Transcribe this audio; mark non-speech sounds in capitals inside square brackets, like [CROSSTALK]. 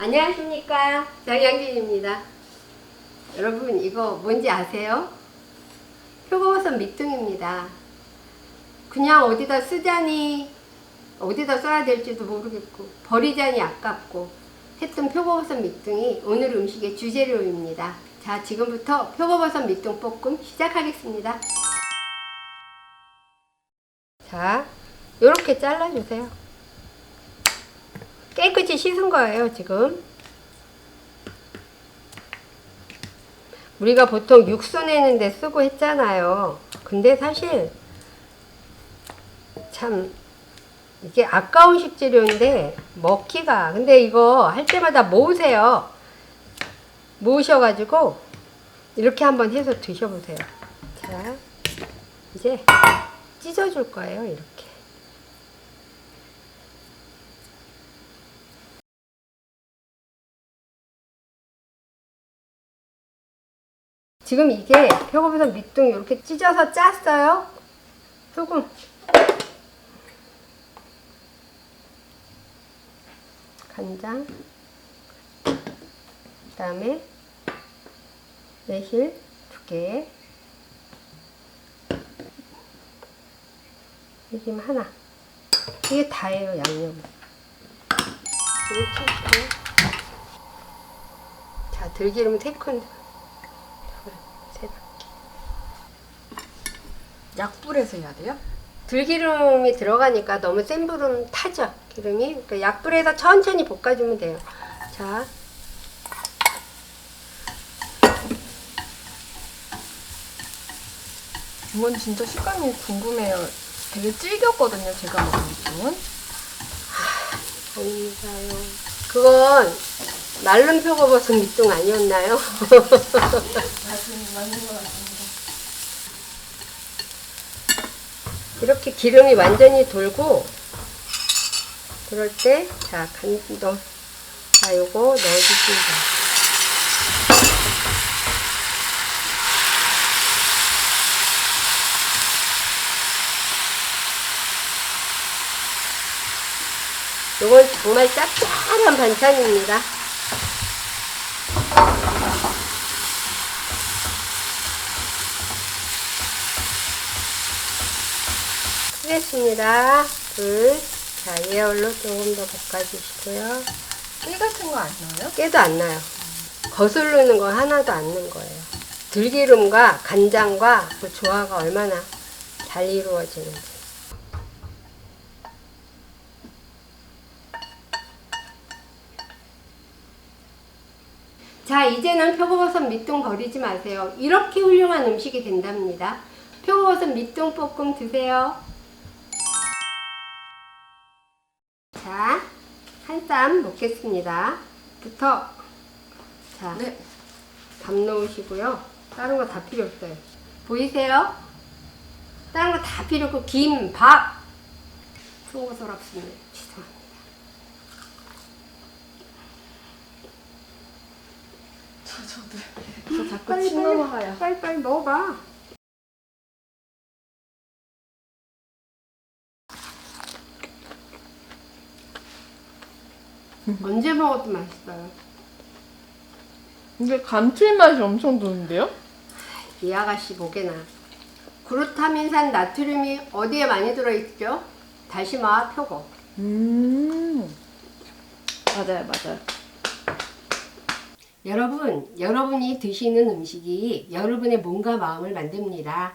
안녕하십니까. 장양진입니다. 여러분 이거 뭔지 아세요? 표고버섯 밑둥입니다. 그냥 어디다 쓰자니 어디다 써야 될지도 모르겠고 버리자니 아깝고 했던 표고버섯 밑둥이 오늘 음식의 주재료입니다. 자 지금부터 표고버섯 밑둥 볶음 시작하겠습니다. 자 요렇게 잘라주세요 깨끗이 씻은 거예요, 지금. 우리가 보통 육수 내는데 쓰고 했잖아요. 근데 사실 참 이게 아까운 식재료인데 먹기가 근데 이거 할 때마다 모으세요. 모으셔가지고 이렇게 한번 해서 드셔보세요. 자, 이제 찢어줄 거예요, 이렇게. 지금 이게 표고버섯 밑둥 이렇게 찢어서 짰어요. 소금. 간장. 그 다음에 매실 두 개. 이김 하나. 이게 다예요, 양념. 이렇게 해서. 자, 들기름 세큰 약불에서 해야 돼요? 들기름이 들어가니까 너무 센 불은 타죠 기름이 그러니까 약불에서 천천히 볶아주면 돼요 자 이건 진짜 식감이 궁금해요. 되게 질겼거든요, 제가 먹은 느낌은. 아닙니다요 그건 마른 표고버섯 밑둥 아니었나요? [LAUGHS] 맞는, 맞는 것 같습니다. 이렇게 기름이 완전히 돌고 그럴 때 자 간도 자 요거 넣어주시면 요건 정말 짭짤한 반찬입니다. 크겠습니다. 불. 자, 예열로 조금 더 볶아주시고요. 깨 같은 거안 넣어요? 깨도 안 나요. 거슬르는 거 하나도 안 넣은 거예요. 들기름과 간장과 그 조화가 얼마나 잘 이루어지는지. 자, 이제는 표고버섯 밑둥 버리지 마세요. 이렇게 훌륭한 음식이 된답니다. 표고버섯 밑둥 볶음 드세요. 한쌈 먹겠습니다. 부터 자, 네. 밥 넣으시고요. 다른 거 다 필요 없어요. 보이세요? 다른 거 다 필요 없고 김, 밥. 송구스럽습니다. 죄송합니다. 저, 저도. 저 자꾸 침 넘어가요. 빨리 빨리 먹어봐. 언제 먹어도 맛있어요. 이게 감칠맛이 엄청 드는데요? 이 아가씨 목에나. 그루타민산 나트륨이 어디에 많이 들어있죠? 다시마, 표고. 음. 맞아요, 맞아요. 여러분, 여러분이 드시는 음식이 여러분의 몸과 마음을 만듭니다.